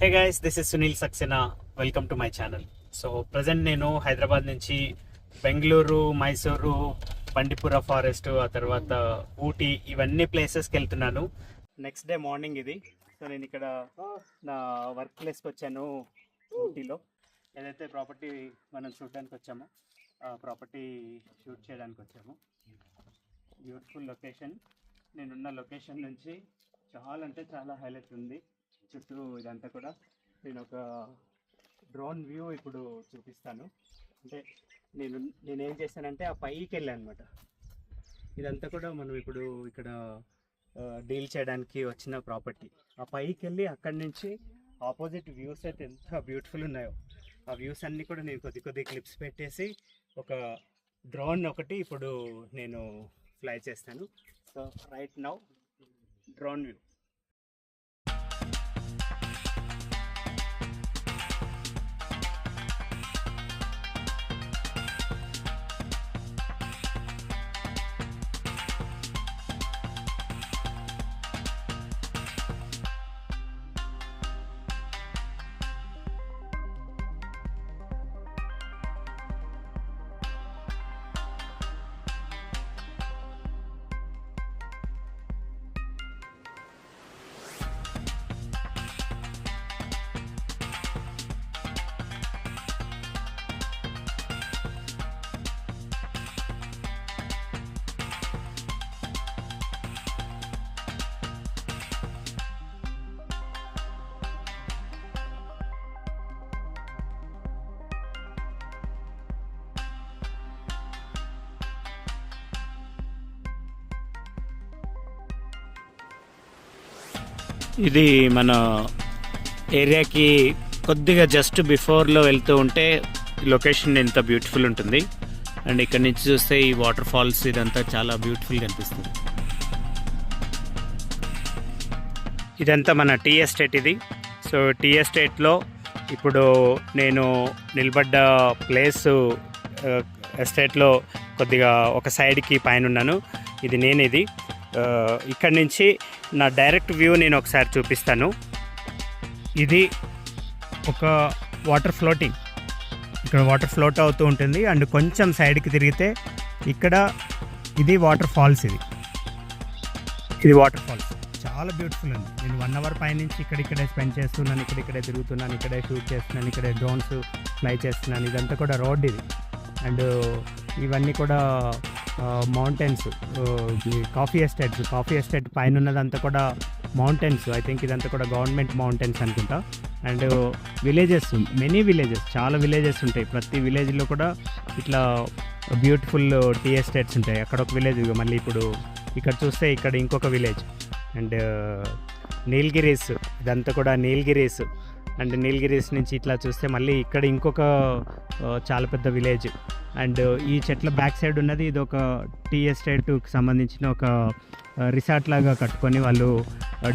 Hey guys this is Sunil Saxena welcome to my channel so present నేను హైదరాబాద్ నుంచి Bengaluru Mysuru బండిపుర forest ఆ తర్వాత ఊటీ ఇవన్నీ ప్లేసెస్కి వెళ్తున్నాను నెక్స్ట్ డే మార్నింగ్ ఇది. సో నేను ఇక్కడ నా వర్క్ ప్లేస్కి వచ్చాను ఊటీలో. ఏదైతే ప్రాపర్టీ మనం చూడడానికి వచ్చామో ఆ ప్రాపర్టీ షూట్ చేయడానికి వచ్చాము. బ్యూటిఫుల్ లొకేషన్ నేనున్న లొకేషన్ నుంచి చాలా అంటే చాలా హైలైట్ ఉంది. చుట్టూ ఇదంతా కూడా నేను ఒక డ్రోన్ వ్యూ ఇప్పుడు చూపిస్తాను. అంటే నేను నేనేం చేశానంటే ఆ పైకి వెళ్ళాను అనమాట ఇదంతా కూడా మనం ఇప్పుడు ఇక్కడ డీల్ చేయడానికి వచ్చిన ప్రాపర్టీ. ఆ పైకి వెళ్ళి అక్కడి నుంచి ఆపోజిట్ వ్యూస్ అయితే ఎంత బ్యూటిఫుల్ ఉన్నాయో. ఆ వ్యూస్ అన్నీ కూడా నేను కొద్ది కొద్ది క్లిప్స్ పెట్టేసి ఒక డ్రోన్ ఒకటి ఇప్పుడు నేను ఫ్లై చేస్తాను. So right now drone view. ఇది మన ఏరియాకి కొద్దిగా జస్ట్ బిఫోర్లో వెళ్తూ ఉంటే లొకేషన్ ఎంత బ్యూటిఫుల్ ఉంటుంది. అండ్ ఇక్కడ నుంచి చూస్తే ఈ వాటర్ ఫాల్స్ ఇదంతా చాలా బ్యూటిఫుల్ కనిపిస్తుంది. ఇదంతా మన టీ ఎస్టేట్ ఇది. సో టీ ఎస్టేట్లో ఇప్పుడు నేను నిలబడ్డ ప్లేస్ ఎస్టేట్లో కొద్దిగా ఒక సైడ్కి పైన ఉన్నాను. ఇది నేనిది. ఇక్కడి ఇక్కడ నుంచి నా డైరెక్ట్ వ్యూ నేను ఒకసారి చూపిస్తాను. ఇది ఒక వాటర్ ఫ్లోటింగ్. ఇక్కడ వాటర్ ఫ్లోట్ అవుతూ ఉంటుంది. అండ్ కొంచెం సైడ్కి తిరిగితే ఇక్కడ ఇది వాటర్ ఫాల్స్ ఇది. ఇది వాటర్ ఫాల్స్. చాలా బ్యూటిఫుల్ ఉంది. నేను వన్ అవర్ పైనుంచి ఇక్కడ ఇక్కడే స్పెండ్ చేస్తున్నాను. ఇక్కడిక్కడే తిరుగుతున్నాను. ఇక్కడే షూట్ చేస్తున్నాను. ఇక్కడే డ్రోన్స్ ఫ్లై చేస్తున్నాను. ఇదంతా కూడా రోడ్ ఇది. అండ్ ఇవన్నీ కూడా mountains coffee estates coffee estate పైన ఉన్నదంతా కూడా మౌంటైన్స్ ఐ థింక్ ఇదంతా కూడా గవర్నమెంట్ మౌంటైన్స్ అనుకుంటా. అండ్ విలేజెస్ మెనీ విలేజెస్ చాలా విలేజెస్ ఉంటాయి. ప్రతి విలేజ్లో కూడా ఇట్లా బ్యూటిఫుల్ టీ ఎస్టేట్స్ ఉంటాయి. అక్కడ ఒక విలేజ్ మళ్ళీ ఇప్పుడు ఇక్కడ చూస్తే ఇక్కడ ఇంకొక విలేజ్ అండ్ నీల్గిరీస్ ఇదంతా కూడా నీల్గిరీస్ అండ్ నీలగిరీస్ నుంచి ఇట్లా చూస్తే మళ్ళీ ఇక్కడ ఇంకొక చాలా పెద్ద విలేజ్. అండ్ ఈ చెట్ల బ్యాక్ సైడ్ ఉన్నది ఇది ఒక టీ ఎస్టేట్కి సంబంధించిన ఒక రిసార్ట్ లాగా కట్టుకొని వాళ్ళు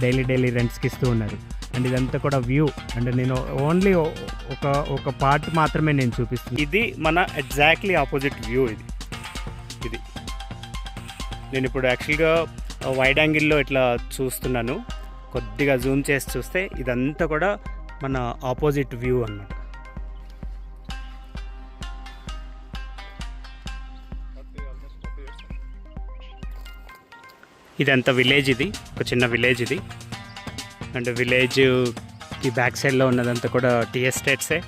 డైలీ డైలీ రెంట్స్కి ఇస్తూ ఉన్నారు. అండ్ ఇదంతా కూడా వ్యూ. అండ్ నేను ఓన్లీ ఒక ఒక పార్ట్ మాత్రమే నేను చూపిస్తాను ఇది మన ఎగ్జాక్ట్లీ ఆపోజిట్ వ్యూ ఇది. ఇది. నేను ఇప్పుడు యాక్చువల్గా వైడ్ యాంగిల్లో ఇట్లా చూస్తున్నాను. కొద్దిగా జూమ్ చేసి చూస్తే ఇదంతా కూడా మన ఆపోజిట్ వ్యూ అన్నమాట. ఇదంతా విలేజ్ ఇది ఒక చిన్న విలేజ్ ఇది. అండ్ విలేజ్ ఈ బ్యాక్ సైడ్లో ఉన్నదంతా కూడా టీ ఎస్టేట్సే.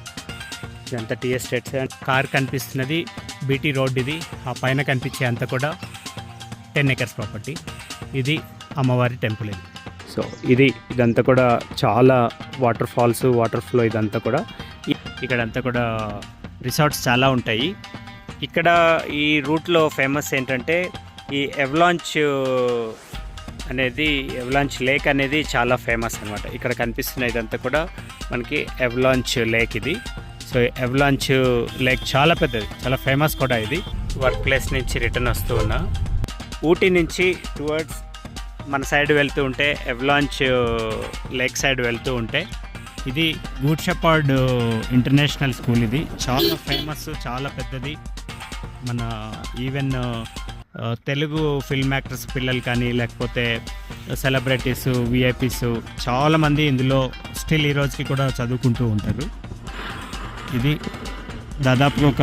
ఇదంతా టీ ఎస్టేట్సే. కార్ కనిపిస్తున్నది బీటీ రోడ్ ఇది ఆ పైన కనిపించే అంతా కూడా టెన్ ఎకర్స్ ప్రాపర్టీ. ఇది అమ్మవారి టెంపుల్ ఇది. సో ఇది ఇదంతా కూడా చాలా వాటర్ ఫాల్స్ వాటర్ ఫ్లో ఇదంతా కూడా. ఇక్కడంతా కూడా రిసార్ట్స్ చాలా ఉంటాయి. ఇక్కడ ఈ రూట్లో ఫేమస్ ఏంటంటే ఈ ఎవలాంచ్ అనేది ఎవలాంచ్ లేక్ అనేది చాలా ఫేమస్ అనమాట ఇక్కడ కనిపిస్తున్న ఇదంతా కూడా మనకి ఎవలాంచ్ లేక్ ఇది. సో ఎవలాంచ్ లేక్ చాలా పెద్దది చాలా ఫేమస్ కూడా ఇది. వర్క్ ప్లేస్ నుంచి రిటర్న్ వస్తూ ఉన్నా. ఊటీ నుంచి టువర్డ్స్ మన సైడ్ వెళ్తూ ఉంటే ఎవలాంచ్ లేక్ సైడ్ వెళ్తూ ఉంటే ఇది గూడ్ ఇంటర్నేషనల్ స్కూల్ ఇది. చాలా ఫేమస్ చాలా పెద్దది. మన ఈవెన్ తెలుగు ఫిల్మ్ యాక్టర్స్ పిల్లలు కానీ లేకపోతే సెలబ్రిటీస్ విఐపీస్ చాలామంది ఇందులో స్టిల్ ఈ రోజుకి కూడా చదువుకుంటూ ఉంటారు. ఇది దాదాపు ఒక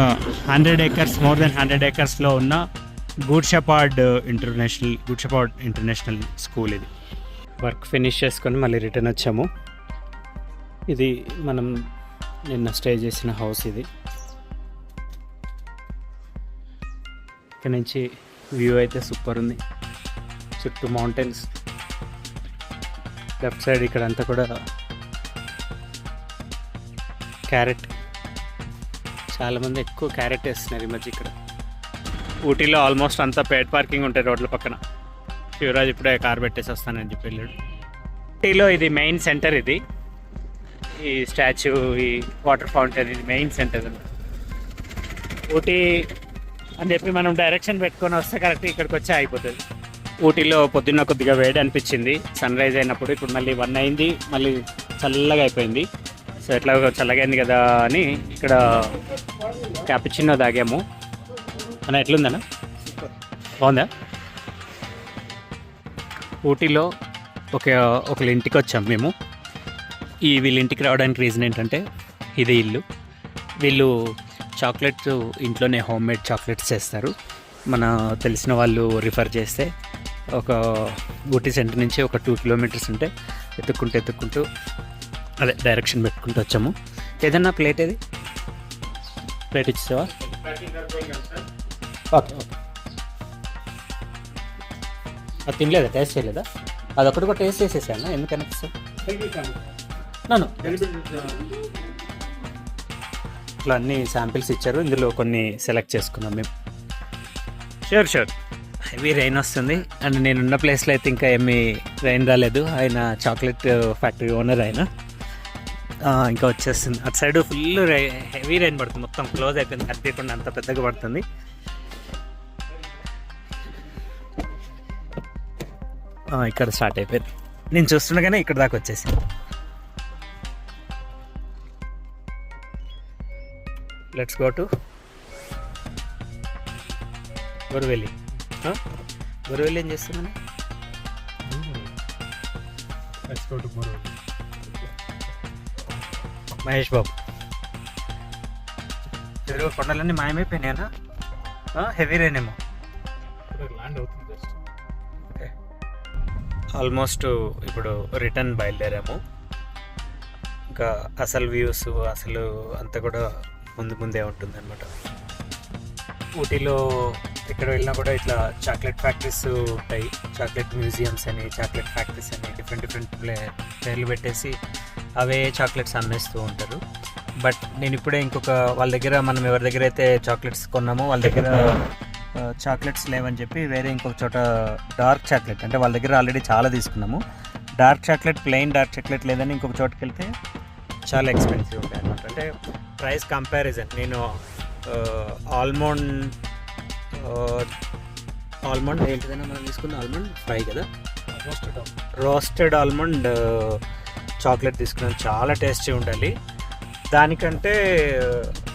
hundred acres more than hundred ఏకర్స్లో ఉన్న good shepherd uh, international good shepherd international school ఇది. వర్క్ ఫినిష్ చేసుకొని మళ్ళీ రిటర్న్ వచ్చాము. ఇది మనం నిన్న స్టే చేసిన హౌస్ ఇది. ఇక్కడ నుంచి వ్యూ అయితే సూపర్ ఉంది. చుట్టూ మౌంటైన్స్. లెఫ్ట్ సైడ్ ఇక్కడ అంతా కూడా క్యారెట్. చాలామంది ఎక్కువ క్యారెట్ వేస్తున్నారు ఈ మధ్య ఇక్కడ. ఊటీలో ఆల్మోస్ట్ అంతా పేడ్ పార్కింగ్ ఉంటాయి రోడ్ల పక్కన. శివరాజ్ ఇప్పుడే కార్ పెట్టేసి వస్తానని చెప్పి వెళ్ళాడు. ఊటీలో ఇది మెయిన్ సెంటర్ ఇది. ఈ స్టాచ్యూ ఈ వాటర్ ఫౌంటైన్ ఇది మెయిన్ సెంటర్ ఊటీ అని చెప్పి మనం డైరెక్షన్ పెట్టుకొని వస్తే కరెక్ట్ ఇక్కడికి వచ్చి అయిపోతుంది. ఊటీలో పొద్దున్న కొద్దిగా వేడి అనిపించింది. సన్ రైజ్ అయినప్పుడు ఇప్పుడు మళ్ళీ వన్ అయింది. మళ్ళీ చల్లగా అయిపోయింది. సో ఎట్లా చల్లగైంది కదా అని ఇక్కడ క్యాపిచిన్నో తాగాము. అన్న ఎట్లుందన్న? బాగుందా? ఊటీలో ఒక ఒకళ్ళ ఇంటికి వచ్చాం మేము. ఈ వీళ్ళ ఇంటికి రావడానికి రీజన్ ఏంటంటే ఇది ఇల్లు. వీళ్ళు చాక్లెట్స్ ఇంట్లోనే హోమ్ మేడ్ చాక్లెట్స్ చేస్తారు. మన తెలిసిన వాళ్ళు రిఫర్ చేస్తే ఒక ఊటీ సెంటర్ నుంచి ఒక టూ కిలోమీటర్స్ ఉంటే ఎత్తుక్కుంటూ ఎత్తుక్కుంటూ అదే డైరెక్షన్ పెట్టుకుంటూ వచ్చాము. ఏదన్నా ప్లేట్ ఏది? ప్లేట్ ఇచ్చేవా ఓకే ఓకే. అది తినలేదా? టేస్ట్ చేయలేదా? అదొకటి కూడా టేస్ట్ చేసేసాను? ఎందుకని నన్ను ఇట్లా అన్ని శాంపిల్స్ ఇచ్చారు. ఇందులో కొన్ని సెలెక్ట్ చేసుకున్నాం మేము. షూర్ షూర్ హెవీ రైన్ వస్తుంది. అండ్ నేనున్న ప్లేస్లో అయితే ఇంకా ఏమీ రైన్ రాలేదు. ఆయన చాక్లెట్ ఫ్యాక్టరీ ఓనర్ ఆయన. ఇంకా వచ్చేస్తుంది. అటు సైడ్ ఫుల్ రై హెవీ రైన్ పడుతుంది. మొత్తం క్లోజ్ అయిపోయింది. కనిపించకుండా అంత పెద్దగా పడుతుంది. ఇక్కడ స్టార్ట్ అయిపోయింది. నేను చూస్తుండగానే ఇక్కడ దాకా వచ్చేసింది. Let's go to Guruvelli Guruvelli ఏం చేస్తున్నాను మహేష్ బాబు. కొండలన్నీ మాయమైపోయినాయనా? హెవీ రేనేమో ల్యాండ్ అవుతుంది. ఆల్మోస్ట్ ఇప్పుడు రిటర్న్ బయలుదేరాము. ఇంకా అసలు వ్యూస్ అసలు అంతా కూడా ముందు ముందే ఉంటుంది అనమాట ఊటీలో ఎక్కడ వెళ్ళినా కూడా ఇట్లా చాక్లెట్ ఫ్యాక్టరీస్ ఉంటాయి. చాక్లెట్ మ్యూజియంస్ అని చాక్లెట్ ఫ్యాక్టరీస్ అని డిఫరెంట్ డిఫరెంట్ ప్లే పేర్లు పెట్టేసి అవే చాక్లెట్స్ అమ్మేస్తూ ఉంటారు. బట్ నేను ఇప్పుడే ఇంకొక వాళ్ళ దగ్గర మనం ఎవరి దగ్గర అయితే చాక్లెట్స్ కొన్నామో వాళ్ళ దగ్గర చాక్లెట్స్ లేవని చెప్పి వేరే ఇంకొక చోట డార్క్ చాక్లెట్ అంటే వాళ్ళ దగ్గర ఆల్రెడీ చాలా తీసుకున్నాము. Dark chocolate plain dark chocolate లేదని ఇంకొక చోటుకి వెళ్తే చాలా ఎక్స్పెన్సివ్ ఉంటాయి అనమాట అంటే ప్రైస్ కంపారిజన్ నేను ఆల్మండ్ ఆల్మండ్ ఏంటిదైనా మనం తీసుకున్న ఆల్మండ్ ఫ్రై కదా? రోస్టెడ్ రోస్టెడ్ ఆల్మండ్ చాక్లెట్ తీసుకున్నాను. చాలా టేస్టీ ఉండాలి. దానికంటే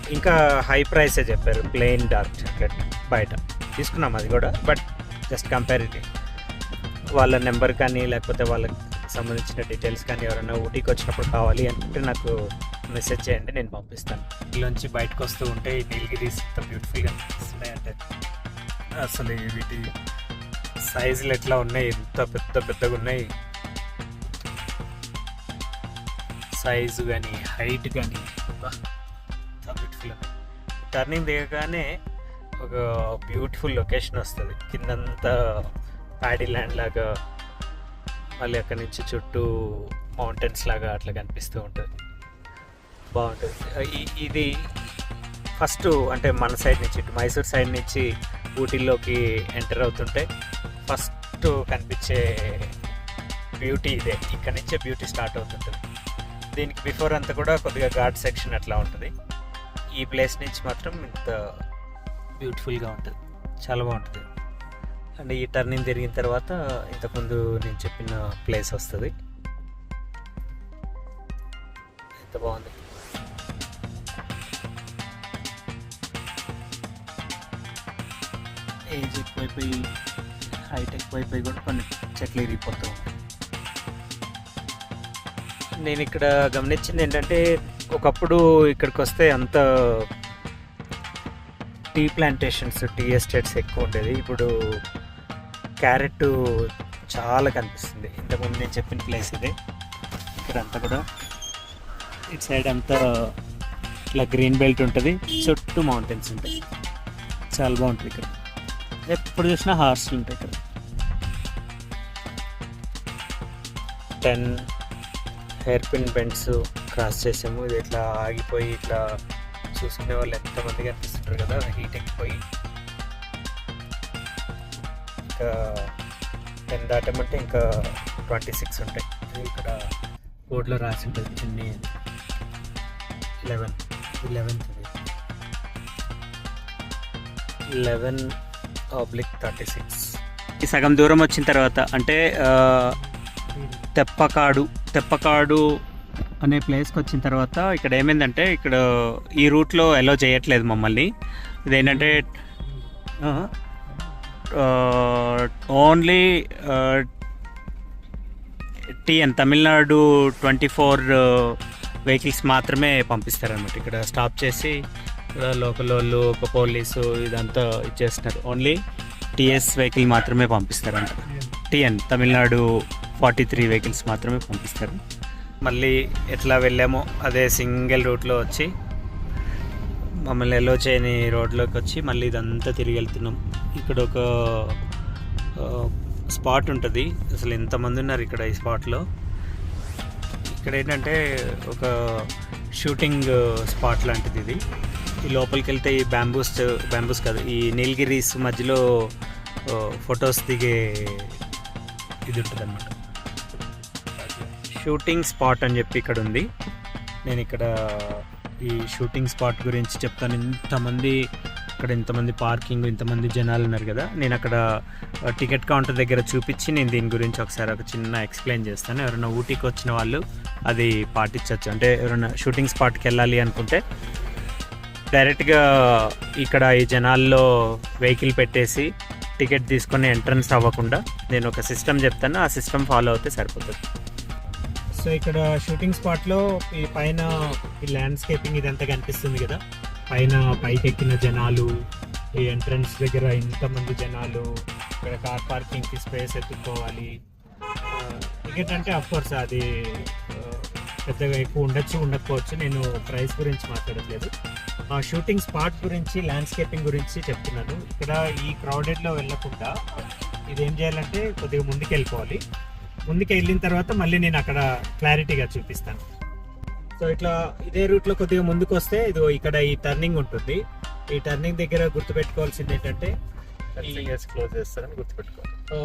ఇంకా హై ప్రైసే చెప్పారు ప్లెయిన్ డార్క్ చాక్లెట్. బయట. తీసుకున్నాం అది కూడా బట్ జస్ట్ కంపారిటివ్ వాళ్ళ నెంబర్ కానీ లేకపోతే వాళ్ళకి సంబంధించిన డీటెయిల్స్ కానీ ఎవరైనా ఊటీకి వచ్చినప్పుడు కావాలి అంటే నాకు మెసేజ్ చేయండి నేను పంపిస్తాను. ఇల్లుంచి బయటకు వస్తూ ఉంటే ఈ నీలగిరీస్ ఇంత బ్యూటిఫుల్గా అనిపిస్తున్నాయి అంటే అసలు వీటి సైజులు ఎట్లా ఉన్నాయి ఎంత పెద్ద పెద్దగా ఉన్నాయి. సైజు కానీ హైట్ కానీ బ్యూటిఫుల్ టర్నింగ్ దిగగానే ఒక బ్యూటిఫుల్ లొకేషన్ వస్తుంది. కిందంతా ప్యాడీ ల్యాండ్ లాగా మళ్ళీ అక్కడి నుంచి చుట్టూ మౌంటైన్స్ లాగా అట్లా కనిపిస్తూ ఉంటుంది. బాగుంటుంది. ఇది ఫస్ట్ అంటే మన సైడ్ నుంచి ఇటు మైసూర్ సైడ్ నుంచి ఊటీలోకి ఎంటర్ అవుతుంటే ఫస్ట్ కనిపించే బ్యూటీ ఇదే. ఇక్కడ నుంచే బ్యూటీ స్టార్ట్ అవుతుంటుంది. దీనికి బిఫోర్ అంతా కూడా కొద్దిగా ఘాట్ సెక్షన్ అట్లా ఉంటుంది. ఈ ప్లేస్ నుంచి మాత్రం ఇంత బ్యూటిఫుల్గా ఉంటుంది. చాలా బాగుంటుంది. అండ్ ఈ టర్నింగ్ తిరిగిన తర్వాత ఇంతకుముందు నేను చెప్పిన ప్లేస్ వస్తుంది. ఎంత బాగుంది. ఏజ్ ఎక్కువైపోయి హైట్ ఎక్కువైపోయి కూడా కొన్ని చెట్లు ఇరిగిపోతూ ఉంటాయి. నేను ఇక్కడ గమనించింది ఏంటంటే ఒకప్పుడు ఇక్కడికి వస్తే అంత టీ ప్లాంటేషన్స్ టీ ఎస్టేట్స్ ఎక్కువ ఉండేది. ఇప్పుడు క్యారెట్ చాలా కనిపిస్తుంది. ఇంతకుముందు నేను చెప్పిన ప్లేస్ ఇది. ఇక్కడ అంతా కూడా ఇటు సైడ్ అంతా ఇట్లా గ్రీన్ బెల్ట్ ఉంటుంది. చుట్టూ మౌంటైన్స్ ఉంటాయి. చాలా బాగుంటుంది ఇక్కడ. ఎప్పుడు చూసినా హార్స్ ఉంటాయి ఇక్కడ. Ten hairpin bends cross చేసాము. ఇది ఇట్లా ఆగిపోయి ఇట్లా చూసుకునే వాళ్ళు ఎంతమంది కనిపిస్తుంటారు కదా హీట్ ఎక్కిపోయి ఇంకా టెన్ దాటమంటే ఇంకా ట్వంటీ సిక్స్ ఉంటాయి. ఇక్కడ బోర్డులో రాసి ఉంటుంది చిన్ని eleven eleventh eleven oblique thirty six ఈ సగం దూరం వచ్చిన తర్వాత అంటే తెప్పకాడు తెప్పకాడు అనే ప్లేస్కి వచ్చిన తర్వాత ఇక్కడ ఏమైందంటే ఇక్కడ ఈ రూట్లో ఎలో చేయట్లేదు మమ్మల్ని. ఇదేంటంటే only TN Tamil Nadu twenty four vehicles మాత్రమే పంపిస్తారనమాట ఇక్కడ స్టాప్ చేసి ఇక్కడ లోకల్ వాళ్ళు ఒక పోలీసు ఇదంతా ఇచ్చేస్తున్నారు. ఓన్లీ టీఎస్ వెహికల్ మాత్రమే పంపిస్తారంట. TN Tamil Nadu forty three vehicles మాత్రమే పంపిస్తారు. మళ్ళీ ఎట్లా వెళ్ళామో అదే సింగిల్ రూట్లో వచ్చి మమ్మల్ని ఎల్లో చేయని రోడ్లోకి వచ్చి మళ్ళీ ఇదంతా తిరిగి వెళ్తున్నాం. ఇక్కడ ఒక స్పాట్ ఉంటుంది. అసలు ఎంతమంది ఉన్నారు ఇక్కడ ఈ స్పాట్లో. ఇక్కడ ఏంటంటే ఒక షూటింగ్ స్పాట్ లాంటిది ఇది. ఈ లోపలికి వెళ్తే ఈ బ్యాంబూస్ బ్యాంబూస్ కాదు ఈ నీలగిరీస్ మధ్యలో ఫొటోస్ దిగే ఇది ఉంటుంది అన్నమాట షూటింగ్ స్పాట్ అని చెప్పి ఇక్కడ ఉంది. నేను ఇక్కడ ఈ షూటింగ్ స్పాట్ గురించి చెప్తాను. ఇంతమంది ఇక్కడ ఇంతమంది పార్కింగ్ ఇంతమంది జనాలు ఉన్నారు కదా. నేను అక్కడ టికెట్ కౌంటర్ దగ్గర చూపించి నేను దీని గురించి ఒకసారి ఒక చిన్న ఎక్స్ప్లెయిన్ చేస్తాను. ఎవరైనా ఊటీకి వచ్చిన వాళ్ళు అది పాటించవచ్చు. అంటే ఎవరైనా షూటింగ్ స్పాట్కి వెళ్ళాలి అనుకుంటే డైరెక్ట్గా ఇక్కడ ఈ జనాల్లో వెహికల్ పెట్టేసి టికెట్ తీసుకొని ఎంట్రన్స్ అవ్వకుండా నేను ఒక సిస్టమ్ చెప్తాను. ఆ సిస్టమ్ ఫాలో అవుతే సరిపోతుంది. సో ఇక్కడ షూటింగ్ స్పాట్లో ఈ పైన ఈ ల్యాండ్స్కేపింగ్ ఇదంతా కనిపిస్తుంది కదా. పైన పైకి ఎక్కిన జనాలు ఈ ఎంట్రన్స్ దగ్గర ఇంతమంది జనాలు ఇక్కడ కార్ పార్కింగ్కి స్పేస్ ఎత్తుకోవాలి. ఎందుకంటే అంటే అది పెద్దగా ఎక్కువ ఉండొచ్చు ఉండకపోవచ్చు. నేను ప్రైస్ గురించి మాట్లాడట్లేదు. ఆ షూటింగ్ స్పాట్ గురించి ల్యాండ్స్కేపింగ్ గురించి చెప్తున్నాను. ఇక్కడ ఈ క్రౌడెడ్లో వెళ్ళకుండా ఇది ఏం చేయాలంటే కొద్దిగా ముందుకు వెళ్ళిపోవాలి ముందుకు వెళ్ళిన తర్వాత మళ్ళీ నేను అక్కడ క్లారిటీగా చూపిస్తాను. సో ఇట్లా ఇదే రూట్లో కొద్దిగా ముందుకు వస్తే ఇది ఇక్కడ ఈ టర్నింగ్ ఉంటుంది. ఈ టర్నింగ్ దగ్గర గుర్తుపెట్టుకోవాల్సింది ఏంటంటే క్లోజ్ చేస్తారని గుర్తుపెట్టుకోవాలి. సో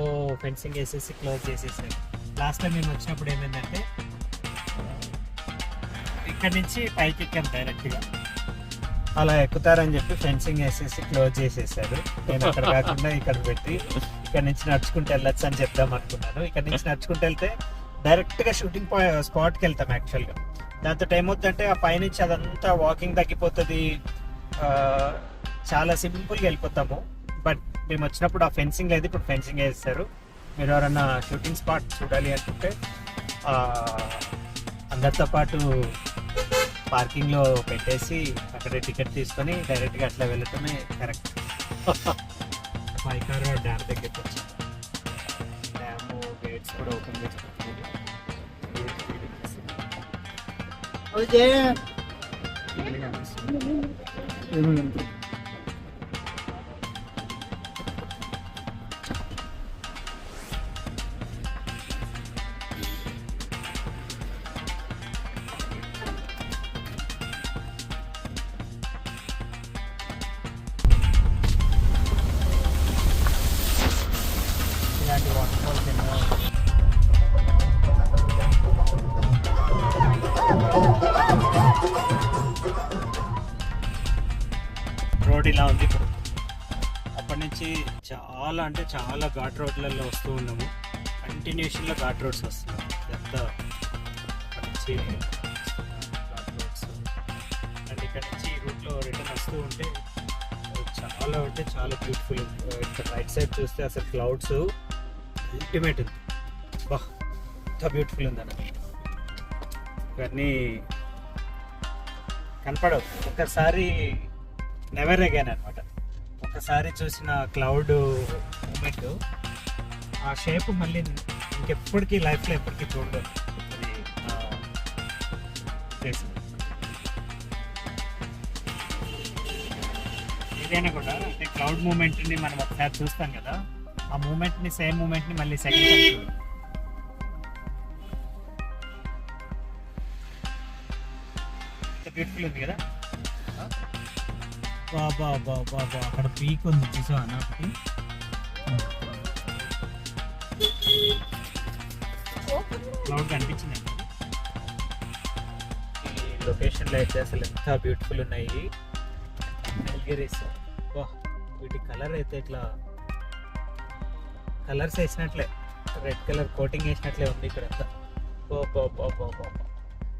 ఫెన్సింగ్ వేసేసి క్లోజ్ చేసేసారు లాస్ట్ టైం మేము వచ్చినప్పుడు ఏమైందంటే ఇక్కడ నుంచి పైకి ఎక్కాం డైరెక్ట్గా అలా ఎక్కుతారని చెప్పి ఫెన్సింగ్ వేసేసి క్లోజ్ చేసేసారు. నేను అక్కడ కాకుండా ఇక్కడ పెట్టి ఇక్కడ నుంచి నడుచుకుంటూ వెళ్ళొచ్చు అని చెప్దాం అనుకున్నాను. ఇక్కడ నుంచి నడుచుకుంటూ వెళ్తే డైరెక్ట్గా షూటింగ్ స్పాట్కి వెళ్తాం యాక్చువల్గా దాంతో ఏమవుతుందంటే ఆ పైనుంచి అదంతా వాకింగ్ తగ్గిపోతుంది. చాలా సింపుల్గా వెళ్ళిపోతాము. బట్ మేము వచ్చినప్పుడు ఆ ఫెన్సింగ్ లేదు ఇప్పుడు ఫెన్సింగ్ వేస్తారు మీరు ఎవరన్నా షూటింగ్ స్పాట్ చూడాలి అనుకుంటే అందరితో పాటు పార్కింగ్లో పెట్టేసి అక్కడ టికెట్ తీసుకొని డైరెక్ట్గా అట్లా వెళ్ళటమే కరెక్ట్. పైకారు డ్యామ్ దగ్గరికి వచ్చాం డ్యామ్ గేట్స్ కూడా ఓపెన్ చేసి ఇలాంటి అంటే చాలా ఘాట్ రోడ్లలో వస్తూ ఉన్నాము. కంటిన్యూషన్లో ఘాట్ రోడ్స్ వస్తున్నాయి. ఎంత మంచి ఘాట్ రోడ్స్. అండ్ ఇక్కడ నుంచి ఈ రూట్లో రిటర్న్ వస్తూ ఉంటే చాలా అంటే చాలా బ్యూటిఫుల్ ఇక్కడ రైట్ సైడ్ చూస్తే అసలు క్లౌడ్స్ అల్టిమేట్ ఉంది. బా ఎంత బ్యూటిఫుల్ ఉందన్న ఇవన్నీ కనపడవు. ఒకసారి నెవర్ అగైన్ అనమాట ఒకసారి చూసిన క్లౌడ్ మూమెంట్ ఆ షేప్ మళ్ళీ ఇంకెప్పటికీ లైఫ్లో ఎప్పటికీ చూడలేదు అది ఏదైనా కూడా అంటే క్లౌడ్ మూమెంట్ని మనం ఒకసారి చూస్తాం కదా ఆ మూమెంట్ని సేమ్ మూమెంట్ని మళ్ళీ సెకండ్ టైం బ్యూటిఫుల్ ఉంది కదా. బాబా బాబా బాబా అక్కడ పీక్ ఉంది చూసావా? అన్న క్లౌడ్ కనిపించిందండి. ఈ లొకేషన్లో అయితే అసలు ఎంత బ్యూటిఫుల్ ఉన్నాయి. నల్గిరీస్ వా వీటి కలర్ అయితే ఇట్లా కలర్స్ వేసినట్లే. రెడ్ కలర్ కోటింగ్ వేసినట్లే ఉంది ఇక్కడ అంతా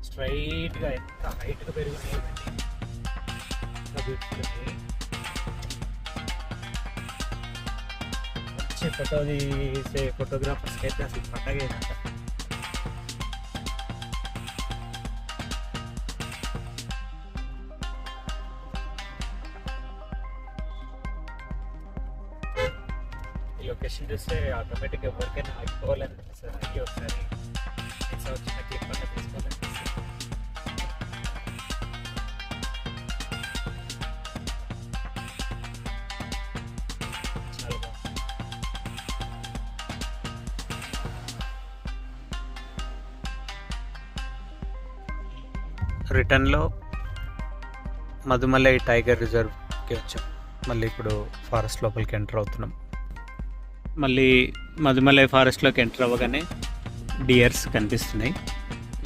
స్ట్రైట్గా ఎంత హైట్గా పెరుగున్నాయి బ్యూటిఫుల్ ఉన్నాయి. మంచి ఫోటో తీసే ఫోటోగ్రాఫర్స్కి అయితే అసలు పండగ ఏంటంట ఈ లొకేషన్ చూస్తే ఆటోమేటిక్గా ఎవరికైనా ఆగిపోవాలని అనిపిస్తుంది ఆగి ఒకసారి మిస్ బ్రిటన్లో మధుమలై టైగర్ రిజర్వ్కి వచ్చాం. మళ్ళీ ఇప్పుడు ఫారెస్ట్ లోపలికి ఎంటర్ అవుతున్నాం. మళ్ళీ మధుమలై ఫారెస్ట్లోకి ఎంటర్ అవ్వగానే డియర్స్ కనిపిస్తున్నాయి.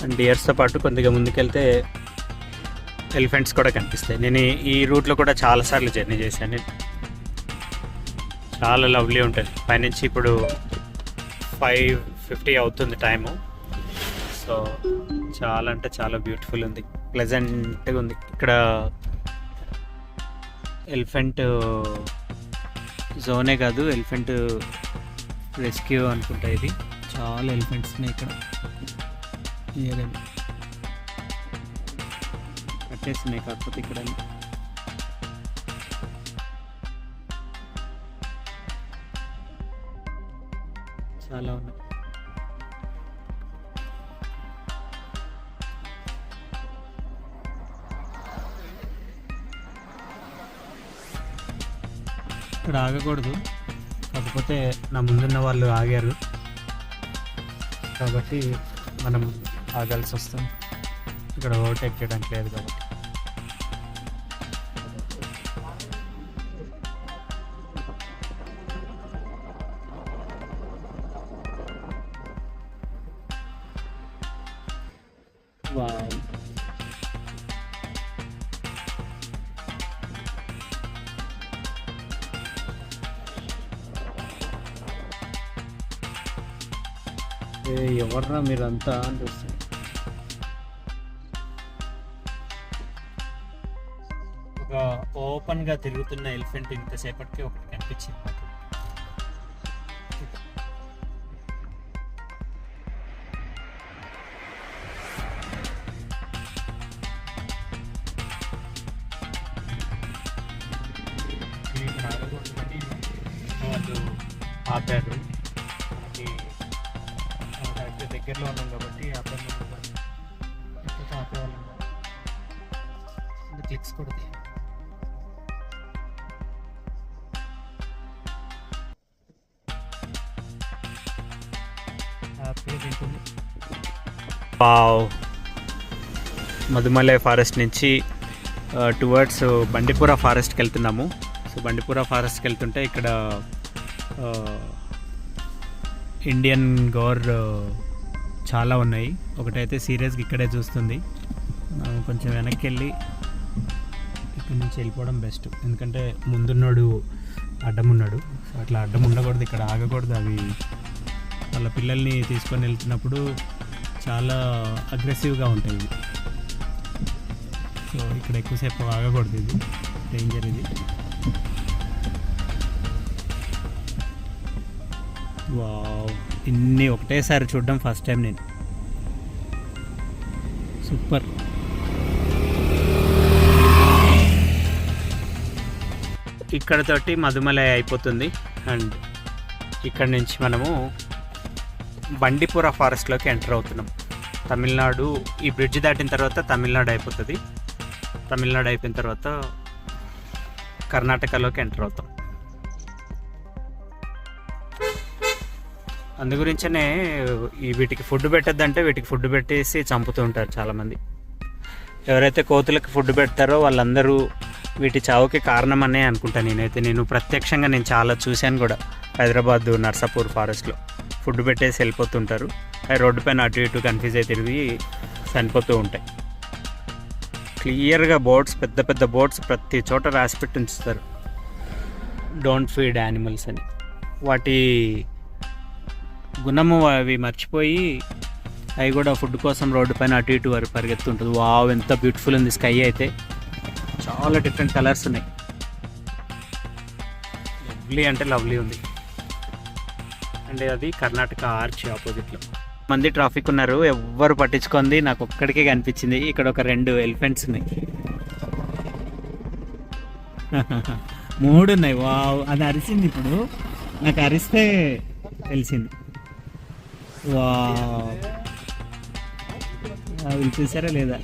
అండ్ డియర్స్తో పాటు కొద్దిగా ముందుకెళ్తే ఎలిఫెంట్స్ కూడా కనిపిస్తాయి. నేను ఈ- రూట్లో కూడా చాలాసార్లు జర్నీ చేశాను. చాలా లవ్లీ ఉంటుంది. పైనుంచి ఇప్పుడు ఫైవ్ ఫిఫ్టీ అవుతుంది టైము. సో చాలా అంటే చాలా బ్యూటిఫుల్ ఉంది. ప్లెజెంట్గా ఉంది. ఇక్కడ ఎలిఫెంట్ జోనే కాదు ఎలిఫెంట్ రెస్క్యూ అనుకుంటా ఇది. చాలా ఎలిఫెంట్స్ ఉన్నాయి ఇక్కడ. కట్టేస్తున్నాయి కాకపోతే ఇక్కడ చాలా ఉన్నాయి. ఇక్కడ ఆగకూడదు. కాకపోతే నా ముందున్న వాళ్ళు ఆగారు. కాబట్టి మనం ఆగాల్సి వస్తుంది. ఇక్కడ ఓవర్టేక్ చేయడానికి లేదు కాబట్టి. వావ్. ఎవర్రా మీరంతా అనిపిస్తుంది ఒక ఓపెన్గా తిరుగుతున్న ఎలిఫెంట్ ఇంతసేపటికి ఒకటి కనిపించింది. క్లిక్స్ కూడా పావ్. మధుమలై ఫారెస్ట్ నుంచి టువర్డ్స్ బండిపుర ఫారెస్ట్కి వెళ్తున్నాము. సో బండిపుర ఫారెస్ట్కి వెళ్తుంటే ఇక్కడ ఇండియన్ గోర్ చాలా ఉన్నాయి. ఒకటైతే సీరియస్గా ఇక్కడే చూస్తుంది. కొంచెం వెనక్కి వెళ్ళి ఇక్కడ నుంచి వెళ్ళిపోవడం బెస్ట్. ఎందుకంటే ముందున్నాడు అడ్డం ఉన్నాడు. సో అట్లా అడ్డం ఉండకూడదు ఇక్కడ ఆగకూడదు. అవి వాళ్ళ పిల్లల్ని తీసుకొని వెళ్తున్నప్పుడు చాలా అగ్రెసివ్గా ఉంటాయి ఇవి. సో ఇక్కడ ఎక్కువసేపు ఆగకూడదు ఇది. డేంజర్ ఇది. వావ్. ఇన్ని ఒకటేసారి చూడడం ఫస్ట్ టైం నేను. సూపర్. ఇక్కడతోటి మధుమలై అయిపోతుంది. అండ్ ఇక్కడ నుంచి మనము బండిపుర ఫారెస్ట్లోకి ఎంటర్ అవుతున్నాం. తమిళనాడు ఈ బ్రిడ్జ్ దాటిన తర్వాత తమిళనాడు అయిపోతుంది. తమిళనాడు అయిపోయిన తర్వాత కర్ణాటకలోకి ఎంటర్ అవుతాం. అందు గురించనే ఈ వీటికి ఫుడ్ పెట్టద్దంటే వీటికి ఫుడ్ పెట్టేసి చంపుతూ ఉంటారు చాలామంది. ఎవరైతే కోతులకు ఫుడ్ పెడతారో వాళ్ళందరూ వీటి చావుకి కారణమనే అనుకుంటా నేనైతే. నేను ప్రత్యక్షంగా నేను చాలా చూశాను కూడా హైదరాబాద్ నర్సాపూర్ ఫారెస్ట్లో. ఫుడ్ పెట్టేసి వెళ్ళిపోతుంటారు. అవి రోడ్డు పైన అటు ఇటు కన్ఫ్యూజ్ అయి తిరిగి చనిపోతూ ఉంటాయి. క్లియర్గా బోర్డ్స్ పెద్ద పెద్ద బోర్డ్స్ ప్రతి చోట రాసి పెట్టి ఉంచుతారు. డోంట్ ఫీడ్ యానిమల్స్ అని. వాటి గుణము అవి మర్చిపోయి అవి కూడా ఫుడ్ కోసం రోడ్డు పైన అటు ఇటు వారు పరిగెత్తుంటుంది. వావ్ ఎంత బ్యూటిఫుల్ ఉంది స్కై అయితే. చాలా డిఫరెంట్ కలర్స్ ఉన్నాయి. లవ్లీ అంటే లవ్లీ ఉంది. అండ్ అది కర్ణాటక ఆర్చ్ ఆపోజిట్లో మంది ట్రాఫిక్ ఉన్నారు ఎవ్వరు పట్టించుకుంది నాకు ఒక్కడికే కనిపించింది. ఇక్కడ ఒక రెండు ఎలిఫెంట్స్ ఉన్నాయి. మూడు ఉన్నాయి. వావ్ అది అరిసింది ఇప్పుడు. నాకు అరిస్తే తెలిసింది. Ah, వావ్ అవి చూసారా లేదా?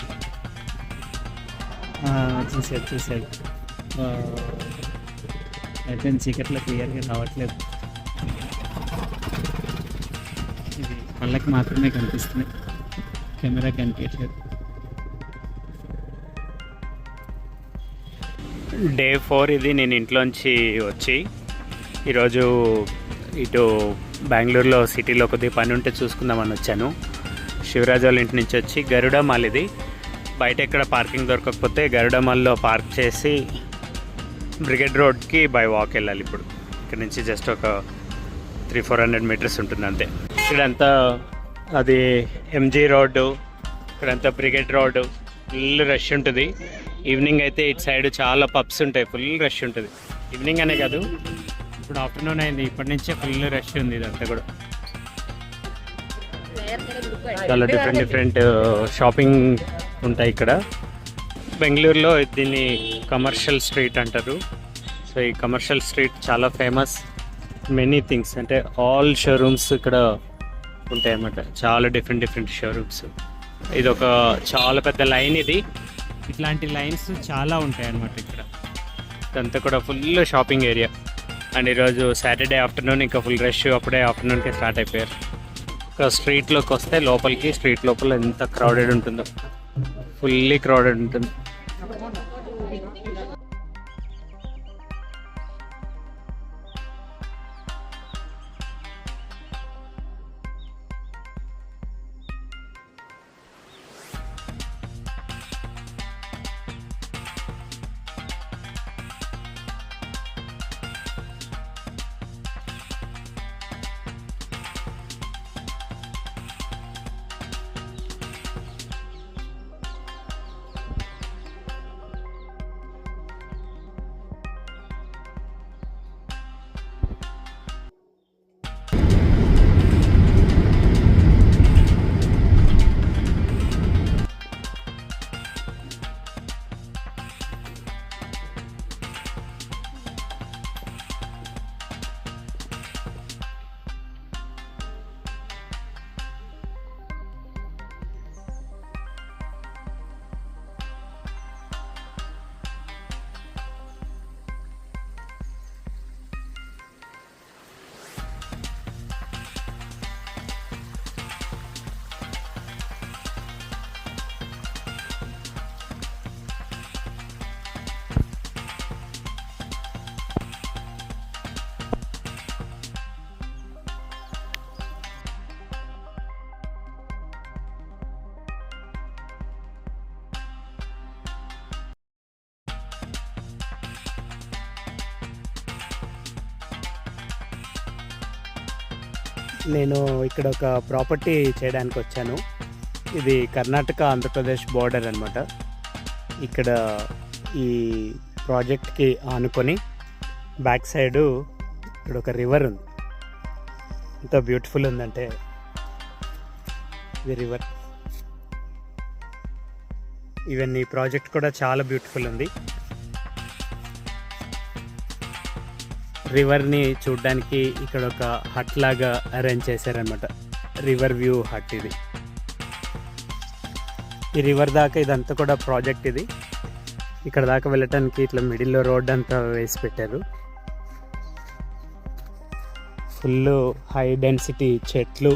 చూసాడు చూసాడు అయితే చీకట్లో క్లియర్గా రావట్లేదు. ఇది కళ్ళకి మాత్రమే కనిపిస్తుంది. కెమెరా కనిపించలేదు డే ఫోర్ ఇది నేను ఇంట్లోంచి వచ్చి ఈరోజు ఇటు బెంగళూరులో సిటీలో కొద్దిగా పని ఉంటే చూసుకుందామని వచ్చాను. శివరాజు వాళ్ళ ఇంటి నుంచి వచ్చి గరుడ మాల్ ఇది బయట ఎక్కడ పార్కింగ్ దొరకకపోతే గరుడమల్లో పార్క్ చేసి బ్రిగేడ్ రోడ్కి బై వాక్ వెళ్ళాలి ఇప్పుడు. ఇక్కడ నుంచి జస్ట్ ఒక త్రీ ఫోర్ హండ్రెడ్ మీటర్స్ ఉంటుంది అంతే. ఇక్కడంతా అది ఎంజీ రోడ్డు ఇక్కడంతా బ్రిగేడ్ రోడ్డు ఫుల్ రష్ ఉంటుంది. ఈవినింగ్ అయితే ఇటు సైడ్ చాలా పబ్స్ ఉంటాయి ఫుల్ రష్ ఉంటుంది. ఈవినింగ్ అనే కాదు ఇప్పుడు ఆఫ్టర్నూన్ అయింది ఇప్పటి నుంచే ఫుల్ రష్ ఉంది ఇదంతా కూడా. చాలా డిఫరెంట్ డిఫరెంట్ షాపింగ్ ఉంటాయి ఇక్కడ. బెంగళూరులో దీన్ని కమర్షియల్ స్ట్రీట్ అంటారు. సో ఈ కమర్షియల్ స్ట్రీట్ చాలా ఫేమస్ మెనీ థింగ్స్ అంటే ఆల్ షోరూమ్స్ ఇక్కడ ఉంటాయి అన్నమాట. చాలా డిఫరెంట్ డిఫరెంట్ షోరూమ్స్ ఇది ఒక చాలా పెద్ద లైన్ ఇది. ఇట్లాంటి లైన్స్ చాలా ఉంటాయి అన్నమాట ఇక్కడ. ఇదంతా కూడా ఫుల్ షాపింగ్ ఏరియా అండ్ ఈరోజు సాటర్డే ఆఫ్టర్నూన్ ఇంకా ఫుల్ రష్ అప్పుడే ఆఫ్టర్నూన్కి స్టార్ట్ అయిపోయారు. ఒక స్ట్రీట్లోకి వస్తే లోపలికి స్ట్రీట్ లోపల ఎంత క్రౌడెడ్ ఉంటుందో. ఫుల్లీ క్రౌడెడ్ ఉంటుంది నేను ఇక్కడ ఒక ప్రాపర్టీ చేయడానికి వచ్చాను. ఇది కర్ణాటక ఆంధ్రప్రదేశ్ బార్డర్ అనమాట ఇక్కడ ఈ ప్రాజెక్ట్కి ఆనుకొని బ్యాక్ సైడు ఇక్కడ ఒక రివర్ ఉంది. ఎంత బ్యూటిఫుల్ ఉందంటే ఇది రివర్. ఈవెన్ ఈ ప్రాజెక్ట్ కూడా చాలా బ్యూటిఫుల్ ఉంది. రివర్ని చూడడానికి ఇక్కడ ఒక హట్ లాగా అరేంజ్ చేశారనమాట రివర్ వ్యూ హట్ ఇది. ఈ రివర్ దాకా ఇదంతా కూడా ప్రాజెక్ట్ ఇది. ఇక్కడ దాకా వెళ్ళటానికి ఇట్లా మిడిల్లో రోడ్ అంతా వేసి పెట్టారు. ఫుల్ హై డెన్సిటీ చెట్లు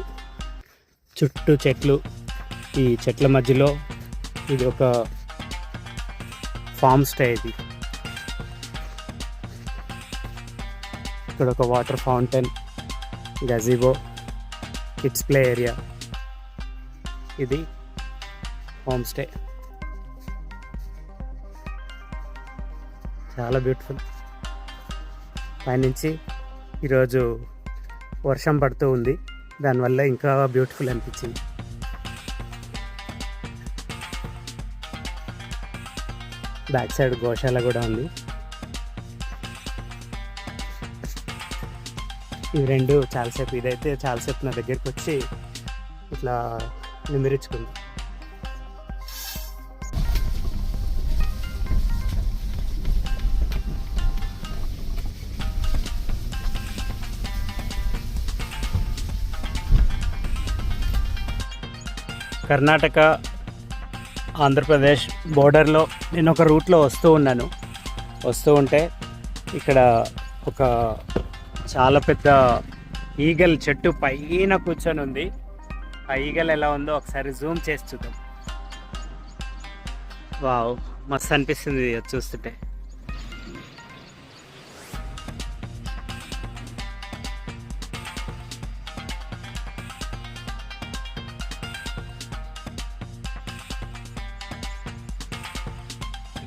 చుట్టూ చెట్లు. ఈ చెట్ల మధ్యలో ఇది ఒక ఫామ్ స్టే ఇది. ఇక్కడ ఒక water fountain gazebo kids play area. ఇది హోమ్ స్టే. చాలా బ్యూటిఫుల్. పైనుంచి ఈరోజు వర్షం పడుతూ ఉంది. దానివల్ల ఇంకా బ్యూటిఫుల్ అనిపించింది. బ్యాక్ సైడ్ గోశాల కూడా ఉంది. ఇవి రెండు చాలాసేపు ఇదైతే చాలాసేపు నా దగ్గరికి వచ్చి ఇట్లా నిమిరించుకుంది కర్ణాటక ఆంధ్రప్రదేశ్ బోర్డర్లో నేను ఒక రూట్లో వస్తూ ఉన్నాను. వస్తూ ఉంటే ఇక్కడ ఒక చాలా పెద్ద ఈగల్ చెట్టు పైన కూర్చొని ఉంది. ఆ ఈగల్ ఎలా ఉందో ఒకసారి జూమ్ చేసి చూద్దాం. వావ్ మస్తు అనిపిస్తుంది అది చూస్తుంటే.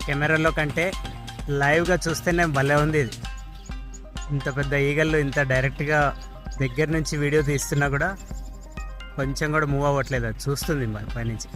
కెమెరాలో కంటే లైవ్గా చూస్తేనే భలే ఉంది ఇది. ఇంత పెద్ద ఈగలు ఇంత డైరెక్ట్గా దగ్గర నుంచి వీడియో తీస్తున్నా కూడా కొంచెం కూడా మూవ్ అవ్వట్లేదు. అది చూస్తుంది మరి పైనుంచి.